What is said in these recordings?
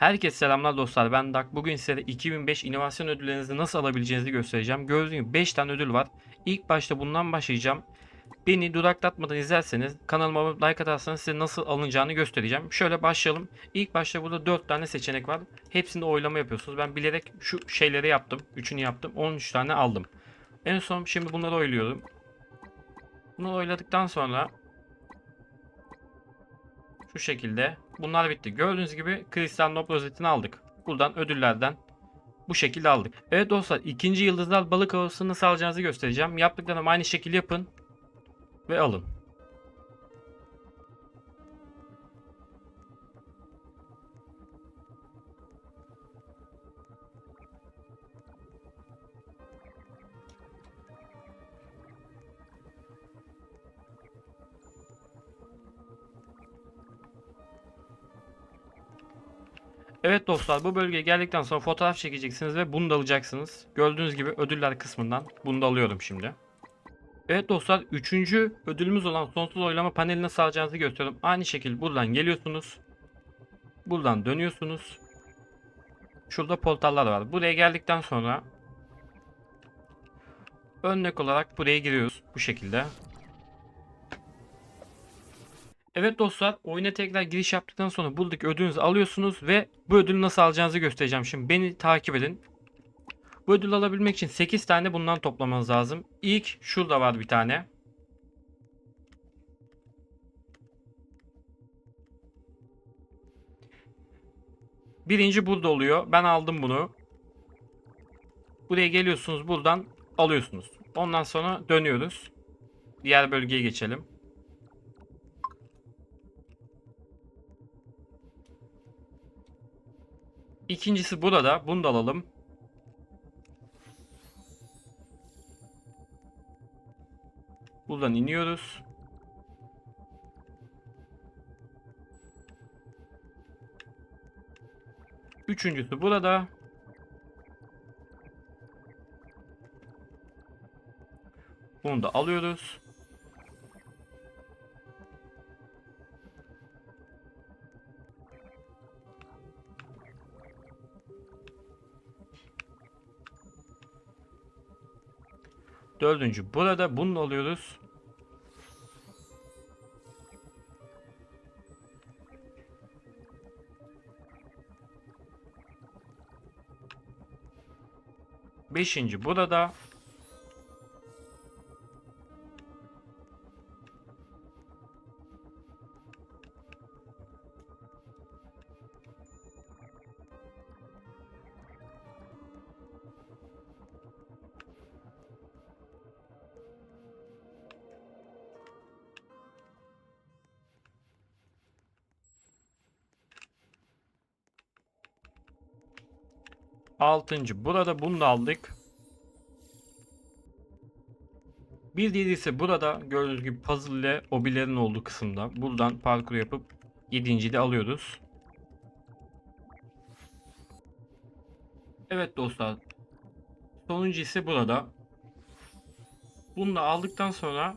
Herkese selamlar dostlar. Ben Dak. Bugün size 2005 inovasyon ödüllerinizi nasıl alabileceğinizi göstereceğim. Gördüğünüz gibi 5 tane ödül var. İlk başta bundan başlayacağım. Beni duraklatmadan izlerseniz kanalıma like atarsanız size nasıl alınacağını göstereceğim. Şöyle başlayalım. İlk başta burada 4 tane seçenek var. Hepsinde oylama yapıyorsunuz. Ben bilerek şu şeyleri yaptım. Üçünü yaptım. 13 tane aldım. En son şimdi bunları oyluyorum. Bunu oyladıktan sonra şu şekilde. Bunlar bitti. Gördüğünüz gibi kristal rozetini aldık. Buradan ödüllerden bu şekilde aldık. Evet dostlar ikinci yıldızlar balık havasını nasıl alacağınızı göstereceğim. Yaptıklarım aynı şekil yapın ve alın. Evet dostlar bu bölgeye geldikten sonra fotoğraf çekeceksiniz ve bunu da alacaksınız. Gördüğünüz gibi ödüller kısmından bunu da alıyorum şimdi. Evet dostlar üçüncü ödülümüz olan sonsuz oylama paneli nasıl alacağınızı gösteriyorum. Aynı şekilde buradan geliyorsunuz. Buradan dönüyorsunuz. Şurada portallar var. Buraya geldikten sonra örnek olarak buraya giriyoruz bu şekilde. Evet dostlar oyuna tekrar giriş yaptıktan sonra buradaki ödülünüzü alıyorsunuz ve bu ödülü nasıl alacağınızı göstereceğim. Şimdi beni takip edin. Bu ödülü alabilmek için 8 tane bundan toplamanız lazım. İlk şurada var bir tane. Birinci burada oluyor. Ben aldım bunu. Buraya geliyorsunuz buradan alıyorsunuz. Ondan sonra dönüyoruz. Diğer bölgeye geçelim. İkincisi burada. Bunu da alalım. Buradan iniyoruz. Üçüncüsü burada. Bunu da alıyoruz. Dördüncü burada bunu da alıyoruz. Beşinci burada. Altıncı burada bunu da aldık. Bir diğeri ise burada gördüğünüz gibi puzzle ile obilerin olduğu kısımda. Buradan parkur yapıp yedinciyi de alıyoruz. Evet dostlar. Sonuncu ise burada. Bunu da aldıktan sonra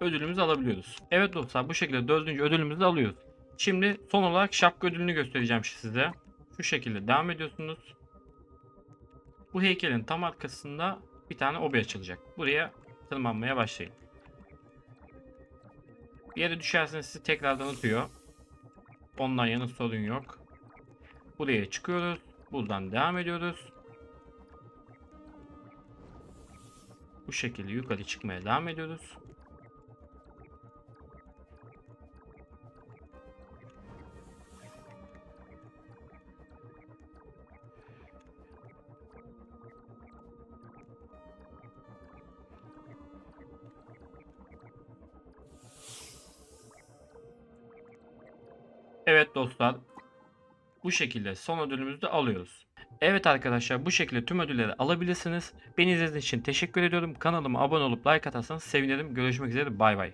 ödülümüzü alabiliyoruz. Evet dostlar bu şekilde dördüncü ödülümüzü alıyoruz. Şimdi son olarak şapka ödülünü göstereceğim size. Şu şekilde devam ediyorsunuz. Bu heykelin tam arkasında bir tane obi açılacak. Buraya tırmanmaya başlayın. Bir yere düşerseniz sizi tekrardan atıyor. Ondan yana sorun yok. Buraya çıkıyoruz. Buradan devam ediyoruz. Bu şekilde yukarı çıkmaya devam ediyoruz. Evet dostlar. Bu şekilde son ödülümüzü de alıyoruz. Evet arkadaşlar bu şekilde tüm ödülleri alabilirsiniz. Beni izlediğiniz için teşekkür ediyorum. Kanalıma abone olup like atarsanız sevinirim. Görüşmek üzere bay bay.